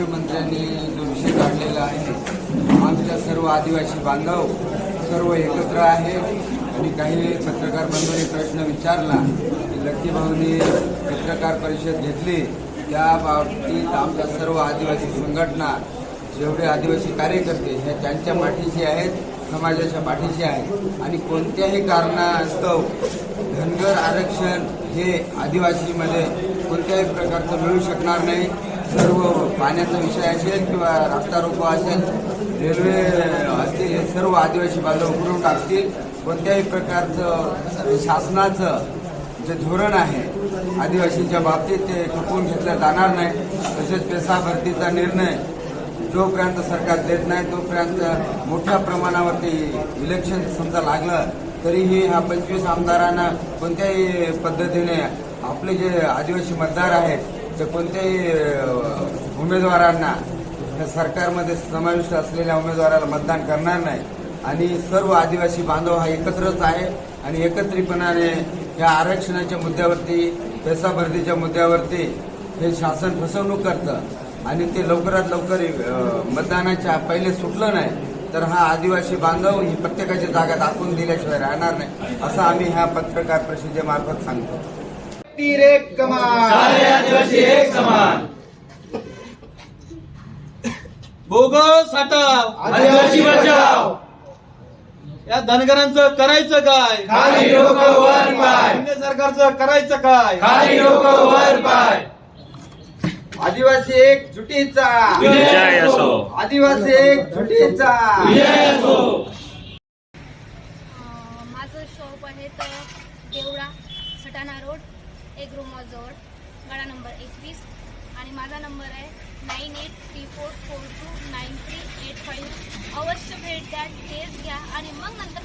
मुख्यमंत्र्यांनी जो विषय काढलेला आहे आमच्या सर्व आदिवासी बांधव सर्व एकत्र आहे. आणि काही पत्रकार बंधूंनी प्रश्न विचारला की लक्कीभाऊनी पत्रकार परिषद घेतली. त्या बाबतीत आमच्या सर्व आदिवासी संघटना जेवढे आदिवासी कार्यकर्ते हे त्यांच्या पाठीशी आहेत समाजाच्या पाठीशी आहेत. आणि कोणत्याही कारणास्तव धनगर आरक्षण हे आदिवासीमध्ये कोणत्याही प्रकारचं मिळू शकणार नाही. सर्व पाण्याचा विषय असेल किंवा रस्ता रोको असेल रेल्वे असतील हे सर्व आदिवासी बांधव उघडून टाकतील. कोणत्याही प्रकारचं शासनाचं जे धोरण आहे आदिवासींच्या बाबतीत ते खपवून घेतलं जाणार नाही. तसेच पेसा भरतीचा निर्णय जोपर्यंत सरकार देत नाही तोपर्यंत मोठ्या प्रमाणावरती इलेक्शन समजा लागलं तरीही ह्या पंचवीस आमदारांना कोणत्याही पद्धतीने आपले जे आदिवासी मतदार आहेत ते कोणत्याही उमेदवारांना सरकारमध्ये समाविष्ट असलेल्या उमेदवाराला मतदान करणार नाही. आणि सर्व आदिवासी बांधव हा एकत्रच आहे आणि एकत्रितपणाने या आरक्षणाच्या मुद्द्यावरती पैसा भरतीच्या मुद्द्यावरती हे शासन फसवणूक करतं. आणि ते लवकरात लवकर मतदानाच्या पहिले सुटलं नाही तर हा आदिवासी बांधव ही प्रत्येकाची जागा दाखवून दिल्याशिवाय राहणार नाही असं आम्ही ह्या पत्रकार परिषदेमार्फत सांगतो. तीर एक कमान सारे आदिवासी एक समान. बोगस हटाव आदिवासी बचाव. या धनगरांचं करायचं काय? खाली डोकं वर पाय. केंद्र सरकारचं करायचं काय? खाली डोकं वर पाय. आदिवासी एक जुटीचा. विजय असो. आदिवासी एक जुटीचा. विजय असो. अं, माझं शॉप आहे तर देवळा सटाणा रोड. एक जवळ गाडा नंबर एकवीस. आणि माझा नंबर आहे nine eight three four four two nine three eight five. अवश्य भेट द्या टेस्ट घ्या आणि मग नंतर